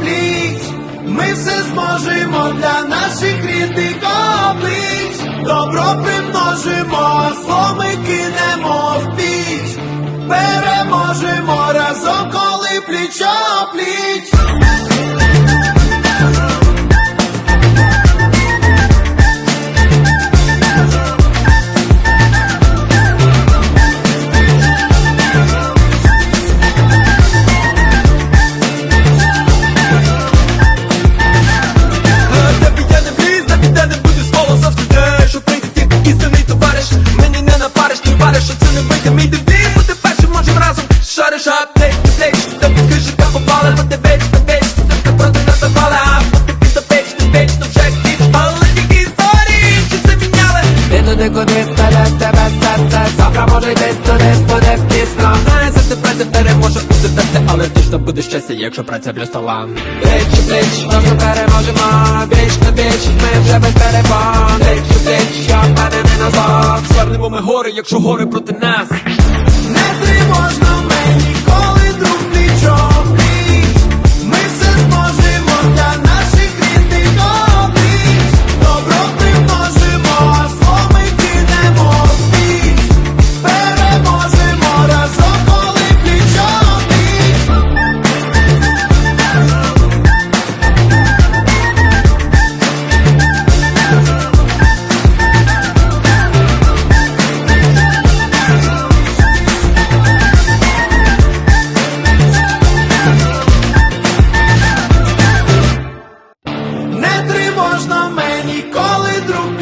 пліч, ми все зможемо для наших рідних облич. Добро примножимо, зло ми кинемо точно буде щастя, якщо праця плюс талант Пліч у пліч, разом переможемо. Біч на біч, ми вже без перепон бич, у пліч, я впевнений назад Звернемо ми гори, якщо гори проти нас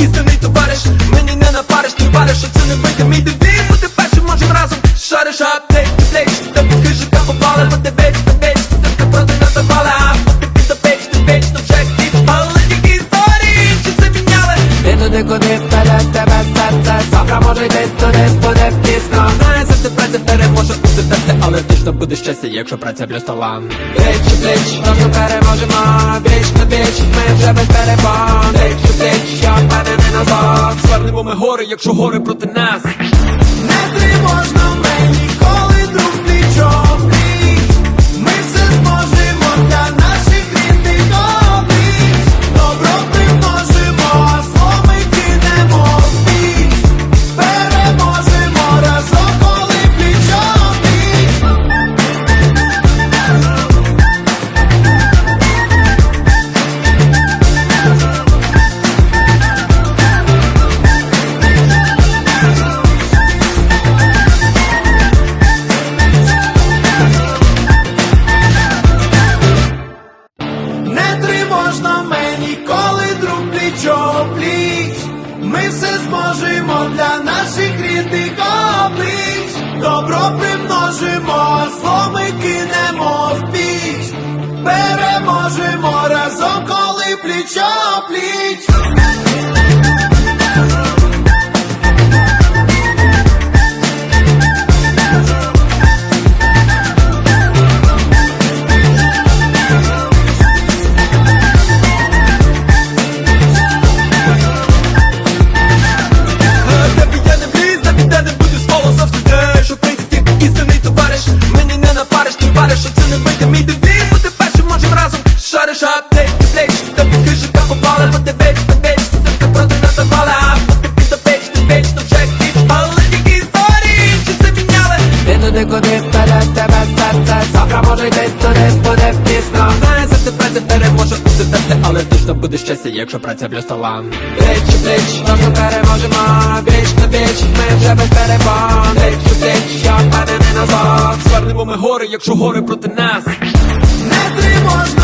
істинний товариш. Мені не напариш, ти вариш, що це не вийде. Мій дебіт Бути першим можем разом. Шариш аптек, та поки життя попали, бо веч, ти веч Ти проти нас запали, а поки ти печ, ти веч, то вже кіт Але тільки історії, чи це міняли Ти туди, куди бути дати Але точно буде щастя, якщо праця плюс талант Пліч у пліч, разом переможемо. Біч на біч, ми вже без перепон. Пліч у я впевнений назад Звернемо ми гори, якщо гори проти нас. Не тривожно примножимо, а зло ми кинемо в піч. Переможемо разом, коли плічо пліч. Точно буде щастя, якщо праця для стола. Пліч у пліч, разом переможемо Біч на біч, ми вже без перепон. Бич, у пліч, я впевнений назад Звернемо ми гори, якщо гори проти нас. Не тривожно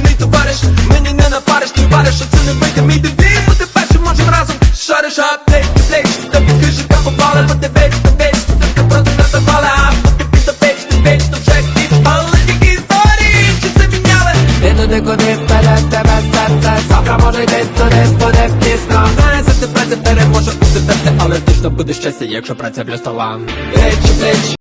Ти товариш Мені не напариш, ти вариш, що це не вийде. Мій дивін Бути першим можем разом шариш аптек, ти плеч Тобі крижика попала, бо ти веч, ти веч Ти проти нас запала, а поки ти печ, ти веч, то вже Але тільки історії, чи це міняли? Ти туди, куди вперед тебе серце. Завтра може йти туди, буде пізно. Знає, за тебе тепер може бути терти, але точно буде щастя, якщо праця плюс талант Плеч, плеч